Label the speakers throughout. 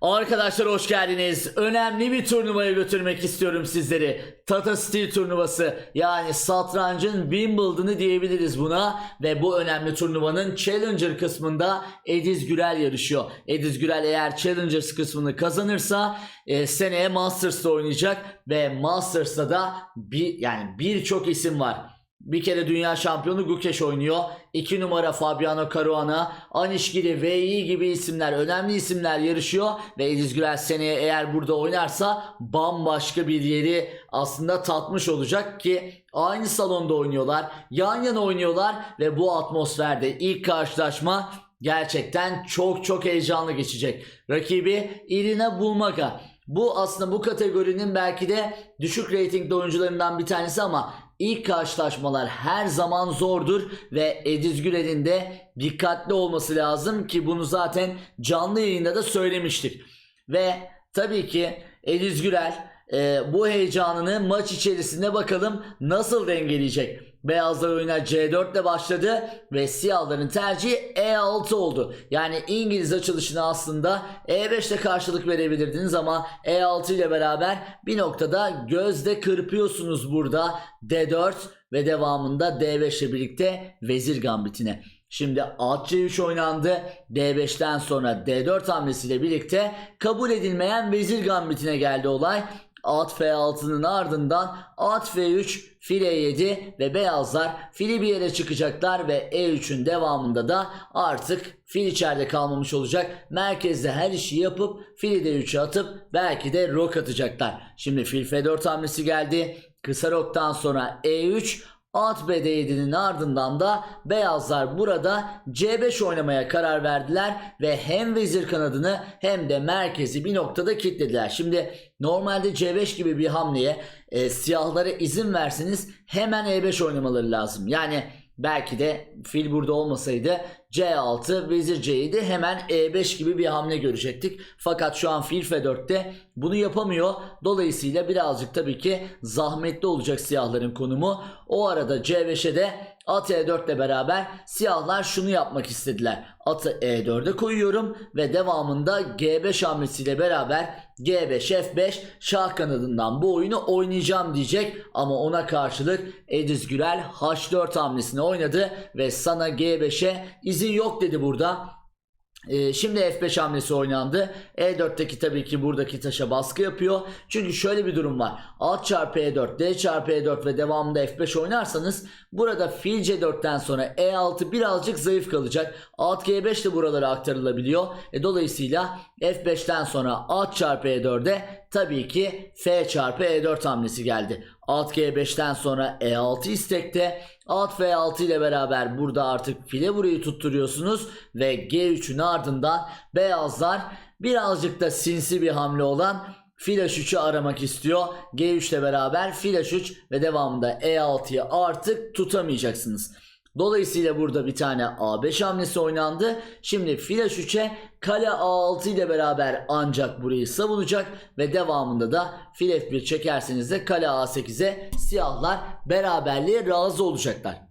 Speaker 1: Arkadaşlar hoş geldiniz. Önemli bir turnuvaya götürmek istiyorum sizleri. Tata Steel turnuvası yani satrancın Wimbledon'ı diyebiliriz buna. Ve bu önemli turnuvanın Challenger kısmında Ediz Gürel yarışıyor. Ediz Gürel eğer Challenger kısmını kazanırsa e, seneye Masters'ta oynayacak. Ve Masters'ta da bir, yani birçok isim var. Bir kere dünya şampiyonu Gukesh oynuyor. 2 numara Fabiano Caruana, Anişgiri, VI gibi isimler, önemli isimler yarışıyor. Ve Ediz Gürel seneye eğer burada oynarsa bambaşka bir yeri aslında tatmış olacak ki aynı salonda oynuyorlar. Yan yana oynuyorlar ve bu atmosferde ilk karşılaşma gerçekten çok çok heyecanlı geçecek. Rakibi Irina Bulmaga. Bu aslında bu kategorinin belki de düşük reytingli oyuncularından bir tanesi ama ilk karşılaşmalar her zaman zordur ve Ediz Gürel'in de dikkatli olması lazım ki bunu zaten canlı yayında da söylemiştik. Ve tabii ki Ediz Gürel e, bu heyecanını maç içerisinde bakalım nasıl dengeleyecek. Beyazlar oyuna C4 ile başladı ve siyahların tercihi E6 oldu. Yani İngiliz açılışına aslında E5 ile karşılık verebilirdiniz ama E6 ile beraber bir noktada gözde kırpıyorsunuz burada D4 ve devamında D5 ile birlikte vezir gambitine. Şimdi at C3 oynandı. D5'ten sonra D4 hamlesiyle birlikte kabul edilmeyen vezir gambitine geldi olay. At F6'nın ardından at F3 file 7 ve beyazlar fili bir yere çıkacaklar ve E3'ün devamında da artık fil içeride kalmamış olacak. Merkezde her işi yapıp fili de 3'e atıp belki de rok atacaklar. Şimdi fil F4 hamlesi geldi. Kısa roktan sonra E3 At BD7'nin ardından da beyazlar burada C5 oynamaya karar verdiler ve hem vezir kanadını hem de merkezi bir noktada kilitlediler. Şimdi normalde C5 gibi bir hamleye e, siyahlara izin verseniz hemen E5 oynamaları lazım. Yani belki de fil burada olmasaydı C6 vezir C7 hemen E5 gibi bir hamle görecektik. Fakat şu an fil F4'te bunu yapamıyor. Dolayısıyla birazcık tabii ki zahmetli olacak siyahların konumu. O arada C5'e de at E4 ile beraber siyahlar şunu yapmak istediler. Atı E4'e koyuyorum ve devamında G5 hamlesiyle beraber G5 F5 şah kanadından bu oyunu oynayacağım diyecek ama ona karşılık Ediz Gürel H4 hamlesini oynadı ve sana G5'e izin yok dedi burada. Ee, şimdi F5 hamlesi oynandı. E4'teki tabii ki buradaki taşa baskı yapıyor. Çünkü şöyle bir durum var. Alt çarpı E4, D çarpı E4 ve devamında F5 oynarsanız burada fil C4'ten sonra E6 birazcık zayıf kalacak. Alt G5 de buralara aktarılabiliyor. E, dolayısıyla F5'ten sonra alt çarpı E4'e tabii ki F çarpı E4 hamlesi geldi. Alt G5'ten sonra E6 istekte. Alt F6 ile beraber burada artık file burayı tutturuyorsunuz ve G3'ün ardından beyazlar birazcık da sinsi bir hamle olan Flash 3'ü aramak istiyor. G3 ile beraber Flash 3 ve devamında E6'yı artık tutamayacaksınız. Dolayısıyla burada bir tane A5 hamlesi oynandı. Şimdi Flash 3'e kale A6 ile beraber ancak burayı savunacak ve devamında da fil F1 çekerseniz de kale A8'e siyahlar beraberliğe razı olacaklar.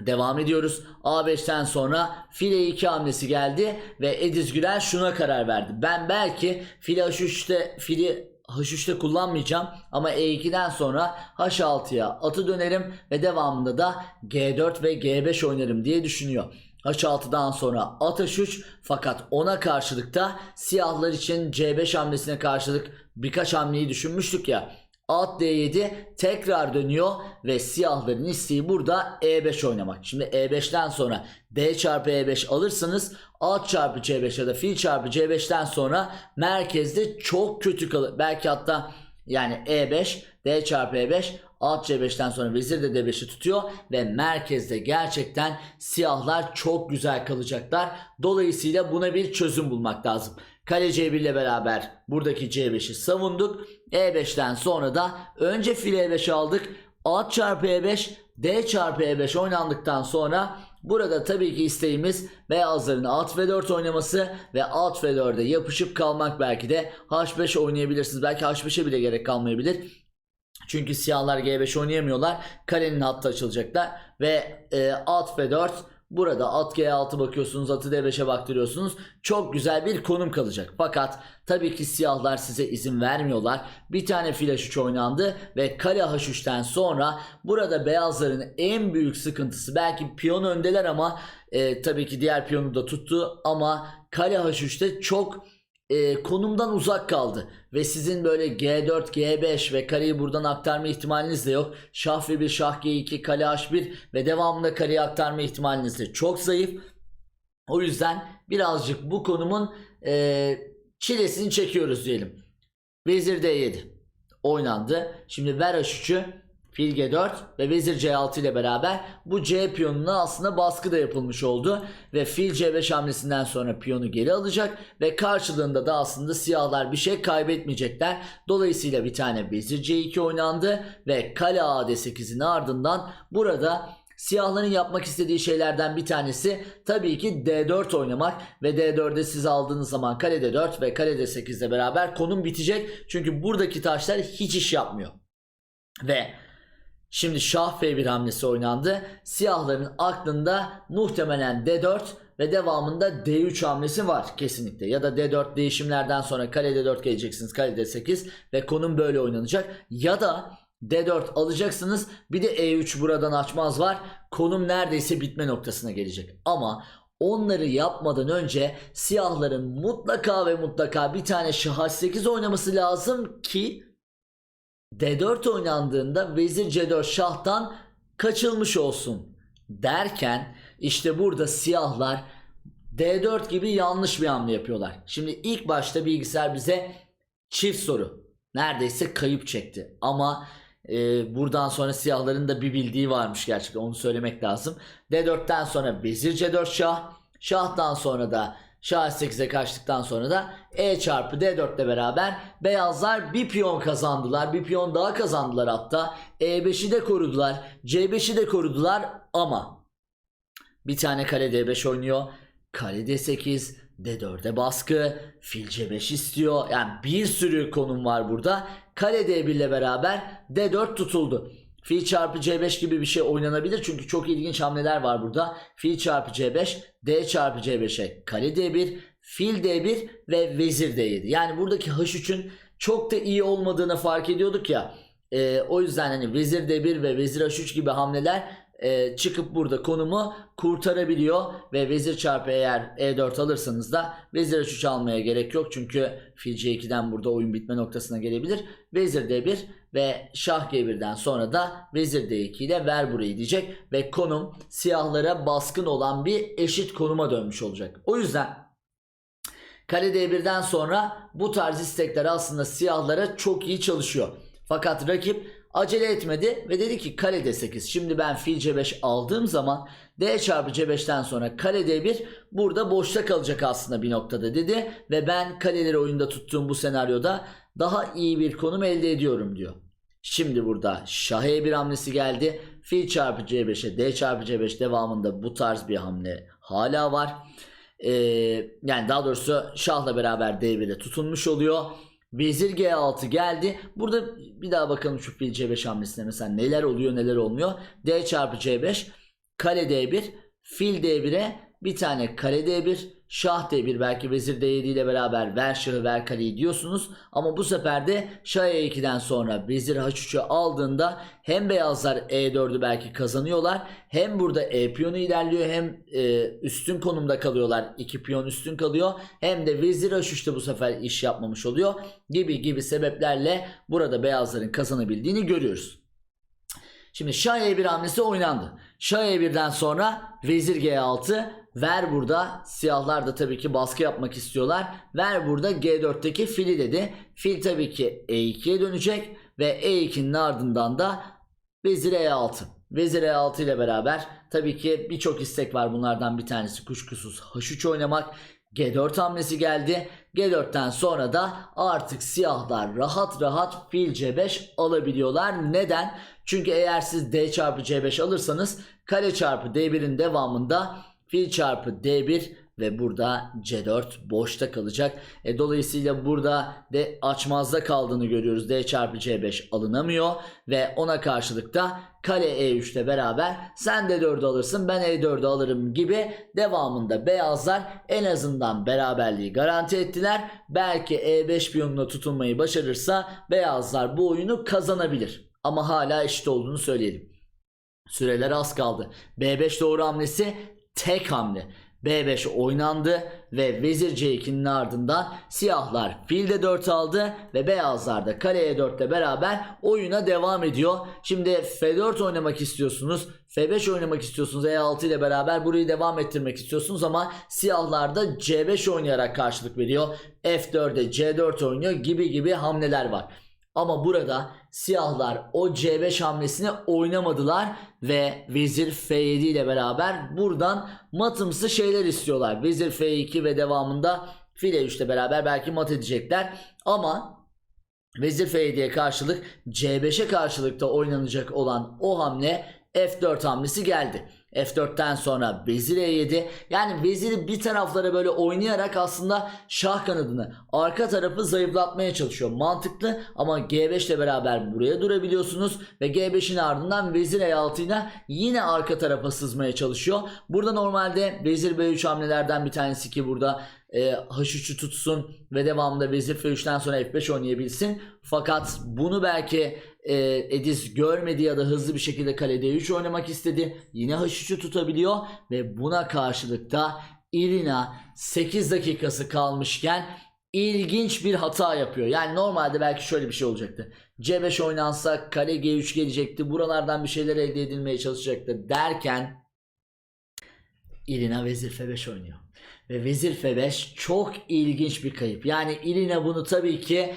Speaker 1: Devam ediyoruz. A5'ten sonra file 2 hamlesi geldi ve Ediz Gürel şuna karar verdi. Ben belki file H3'te fili H3'te kullanmayacağım ama E2'den sonra H6'ya atı dönerim ve devamında da G4 ve G5 oynarım diye düşünüyor. H6'dan sonra at H3 fakat ona karşılık da siyahlar için C5 hamlesine karşılık birkaç hamleyi düşünmüştük ya. At D7 tekrar dönüyor ve siyahların isteği burada E5 oynamak. Şimdi E5'ten sonra D çarpı E5 alırsanız at çarpı C5 ya da fil çarpı C5'ten sonra merkezde çok kötü kalır. Belki hatta yani E5 D çarpı E5 at C5'ten sonra vezir de D5'i tutuyor ve merkezde gerçekten siyahlar çok güzel kalacaklar. Dolayısıyla buna bir çözüm bulmak lazım. Kale C1 ile beraber buradaki C5'i savunduk. E5'ten sonra da önce fil E5 aldık. At çarpı E5 D çarpı E5 oynandıktan sonra burada tabii ki isteğimiz beyazların at V4 oynaması ve at V4'e yapışıp kalmak belki de H5 oynayabilirsiniz. Belki H5'e bile gerek kalmayabilir. Çünkü siyahlar G5 oynayamıyorlar. Kalenin hattı açılacaklar ve e, at F4 Burada at G6 bakıyorsunuz, atı D5'e baktırıyorsunuz. Çok güzel bir konum kalacak. Fakat tabii ki siyahlar size izin vermiyorlar. Bir tane fil H3 oynandı ve kale H3'ten sonra burada beyazların en büyük sıkıntısı belki piyon öndeler ama e, tabii ki diğer piyonu da tuttu ama kale H3'te çok e, konumdan uzak kaldı ve sizin böyle G4, G5 ve kareyi buradan aktarma ihtimaliniz de yok. Şah ve bir şah G2, kale H1 ve devamında kareyi aktarma ihtimaliniz de çok zayıf. O yüzden birazcık bu konumun e, çilesini çekiyoruz diyelim. Vezir D7 oynandı. Şimdi ver H3'ü Fil G4 ve Vezir C6 ile beraber bu C piyonuna aslında baskı da yapılmış oldu. Ve Fil C5 hamlesinden sonra piyonu geri alacak ve karşılığında da aslında siyahlar bir şey kaybetmeyecekler. Dolayısıyla bir tane Vezir C2 oynandı ve Kale AD8'in ardından burada Siyahların yapmak istediği şeylerden bir tanesi tabii ki D4 oynamak ve D4'e siz aldığınız zaman kale D4 ve kale D8 ile beraber konum bitecek. Çünkü buradaki taşlar hiç iş yapmıyor. Ve şimdi şah F1 hamlesi oynandı. Siyahların aklında muhtemelen D4 ve devamında D3 hamlesi var kesinlikle. Ya da D4 değişimlerden sonra kale D4 geleceksiniz kale D8 ve konum böyle oynanacak. Ya da D4 alacaksınız. Bir de E3 buradan açmaz var. Konum neredeyse bitme noktasına gelecek. Ama onları yapmadan önce siyahların mutlaka ve mutlaka bir tane şah 8 oynaması lazım ki D4 oynandığında vezir C4 şahtan kaçılmış olsun derken işte burada siyahlar D4 gibi yanlış bir hamle yapıyorlar. Şimdi ilk başta bilgisayar bize çift soru neredeyse kayıp çekti ama e, buradan sonra siyahların da bir bildiği varmış gerçekten onu söylemek lazım. D4'ten sonra vezir C4 şah. Şahtan sonra da şah 8'e kaçtıktan sonra da E çarpı D4 ile beraber beyazlar bir piyon kazandılar. Bir piyon daha kazandılar hatta. E5'i de korudular. C5'i de korudular ama bir tane kale D5 oynuyor. Kale D8, D4'e baskı, fil C5 istiyor. Yani bir sürü konum var burada. Kale D1 ile beraber D4 tutuldu. Fil çarpı C5 gibi bir şey oynanabilir çünkü çok ilginç hamleler var burada. Fil çarpı C5, D çarpı C5'e kale D1, fil D1 ve vezir D7. Yani buradaki H3'ün çok da iyi olmadığını fark ediyorduk ya. Ee, o yüzden hani vezir D1 ve vezir H3 gibi hamleler e, çıkıp burada konumu kurtarabiliyor ve vezir çarpı eğer E4 alırsanız da vezir H3 almaya gerek yok çünkü fil C2'den burada oyun bitme noktasına gelebilir. Vezir D1 ve şah G1'den sonra da vezir D2 ile ver burayı diyecek ve konum siyahlara baskın olan bir eşit konuma dönmüş olacak. O yüzden kale D1'den sonra bu tarz istekler aslında siyahlara çok iyi çalışıyor. Fakat rakip acele etmedi ve dedi ki kale D8. Şimdi ben fil C5 aldığım zaman D çarpı C5'ten sonra kale D1 burada boşta kalacak aslında bir noktada dedi. Ve ben kaleleri oyunda tuttuğum bu senaryoda daha iyi bir konum elde ediyorum diyor. Şimdi burada şah E1 hamlesi geldi. Fil çarpı C5'e D çarpı C5 devamında bu tarz bir hamle hala var. Ee, yani daha doğrusu şahla beraber D1'e tutunmuş oluyor. Vezir G6 geldi. Burada bir daha bakalım şu fil C5 hamlesine mesela neler oluyor neler olmuyor. D çarpı C5 kale D1 fil D1'e bir tane kale D1 şah D1 belki vezir D7 ile beraber ver şahı ver kaleyi diyorsunuz. Ama bu sefer de şah E2'den sonra vezir H3'ü aldığında hem beyazlar E4'ü belki kazanıyorlar. Hem burada E piyonu ilerliyor hem e, üstün konumda kalıyorlar. iki piyon üstün kalıyor. Hem de vezir H3'te bu sefer iş yapmamış oluyor. Gibi gibi sebeplerle burada beyazların kazanabildiğini görüyoruz. Şimdi Şah E1 hamlesi oynandı. Şah E1'den sonra Vezir G6 ver burada siyahlar da tabii ki baskı yapmak istiyorlar. Ver burada G4'teki fili dedi. Fil tabii ki E2'ye dönecek ve E2'nin ardından da Vezir E6. Vezir E6 ile beraber tabii ki birçok istek var bunlardan bir tanesi kuşkusuz H3 oynamak. G4 hamlesi geldi. G4'ten sonra da artık siyahlar rahat rahat fil C5 alabiliyorlar. Neden? Çünkü eğer siz D çarpı C5 alırsanız kale çarpı D1'in devamında fil çarpı D1 ve burada C4 boşta kalacak. E, dolayısıyla burada de açmazda kaldığını görüyoruz. D çarpı C5 alınamıyor ve ona karşılık da kale E3 ile beraber sen de 4'ü alırsın ben E4'ü alırım gibi devamında beyazlar en azından beraberliği garanti ettiler. Belki E5 piyonuna tutunmayı başarırsa beyazlar bu oyunu kazanabilir. Ama hala eşit olduğunu söyleyelim. Süreler az kaldı. B5 doğru hamlesi tek hamle. B5 oynandı ve vezir C2'nin ardından siyahlar fil de 4 aldı ve beyazlar da kale E4 ile beraber oyuna devam ediyor. Şimdi F4 oynamak istiyorsunuz. F5 oynamak istiyorsunuz. E6 ile beraber burayı devam ettirmek istiyorsunuz ama siyahlar da C5 oynayarak karşılık veriyor. F4'e C4 oynuyor gibi gibi hamleler var. Ama burada siyahlar o C5 hamlesini oynamadılar ve vezir F7 ile beraber buradan matımsı şeyler istiyorlar. Vezir F2 ve devamında file 3 ile beraber belki mat edecekler. Ama vezir F7'ye karşılık C5'e karşılıkta oynanacak olan o hamle F4 hamlesi geldi. F4'ten sonra vezir E7 yani veziri bir taraflara böyle oynayarak aslında şah kanadını arka tarafı zayıflatmaya çalışıyor. Mantıklı ama G5 ile beraber buraya durabiliyorsunuz ve G5'in ardından vezir E6 ile yine arka tarafa sızmaya çalışıyor. Burada normalde vezir B3 hamlelerden bir tanesi ki burada e, H3'ü tutsun ve devamında vezir F3'ten sonra F5 oynayabilsin. Fakat bunu belki e, Ediz görmedi ya da hızlı bir şekilde kale D3 oynamak istedi. Yine H3'ü tutabiliyor ve buna karşılık da Irina 8 dakikası kalmışken ilginç bir hata yapıyor. Yani normalde belki şöyle bir şey olacaktı. C5 oynansa kale G3 gelecekti. Buralardan bir şeyler elde edilmeye çalışacaktı derken Irina vezir F5 oynuyor. Ve vezir F5 çok ilginç bir kayıp. Yani Irina bunu tabii ki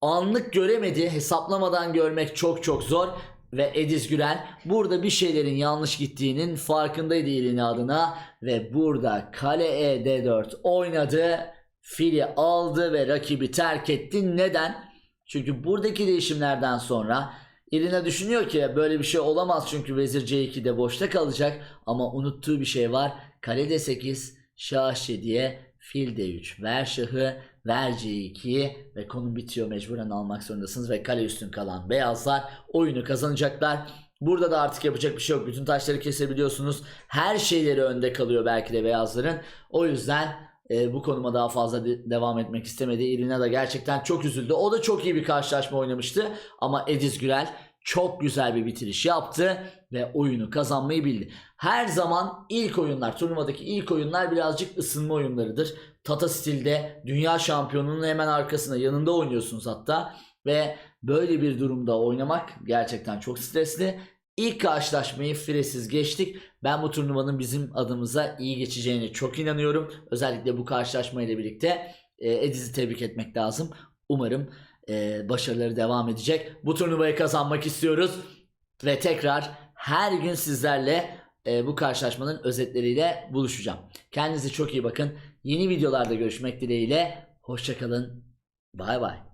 Speaker 1: anlık göremedi. Hesaplamadan görmek çok çok zor. Ve Ediz Gürel burada bir şeylerin yanlış gittiğinin farkındaydı Irina adına. Ve burada kale E D4 oynadı. Fili aldı ve rakibi terk etti. Neden? Çünkü buradaki değişimlerden sonra Irina düşünüyor ki böyle bir şey olamaz çünkü vezir C2'de boşta kalacak ama unuttuğu bir şey var. Kale D8, şah H7'ye, fil D3, ver şahı, ver C2 ve konu bitiyor mecburen almak zorundasınız ve kale üstün kalan beyazlar oyunu kazanacaklar. Burada da artık yapacak bir şey yok. Bütün taşları kesebiliyorsunuz. Her şeyleri önde kalıyor belki de beyazların. O yüzden e, bu konuma daha fazla de- devam etmek istemedi. Irina da gerçekten çok üzüldü. O da çok iyi bir karşılaşma oynamıştı. Ama Ediz Gürel çok güzel bir bitiriş yaptı ve oyunu kazanmayı bildi. Her zaman ilk oyunlar, turnuvadaki ilk oyunlar birazcık ısınma oyunlarıdır. Tata stilde dünya şampiyonunun hemen arkasında yanında oynuyorsunuz hatta ve böyle bir durumda oynamak gerçekten çok stresli. İlk karşılaşmayı firesiz geçtik. Ben bu turnuvanın bizim adımıza iyi geçeceğine çok inanıyorum. Özellikle bu karşılaşma ile birlikte e, Ediz'i tebrik etmek lazım. Umarım e, başarıları devam edecek. Bu turnuvayı kazanmak istiyoruz. Ve tekrar her gün sizlerle e, bu karşılaşmanın özetleriyle buluşacağım. Kendinize çok iyi bakın. Yeni videolarda görüşmek dileğiyle. Hoşçakalın. Bay bay.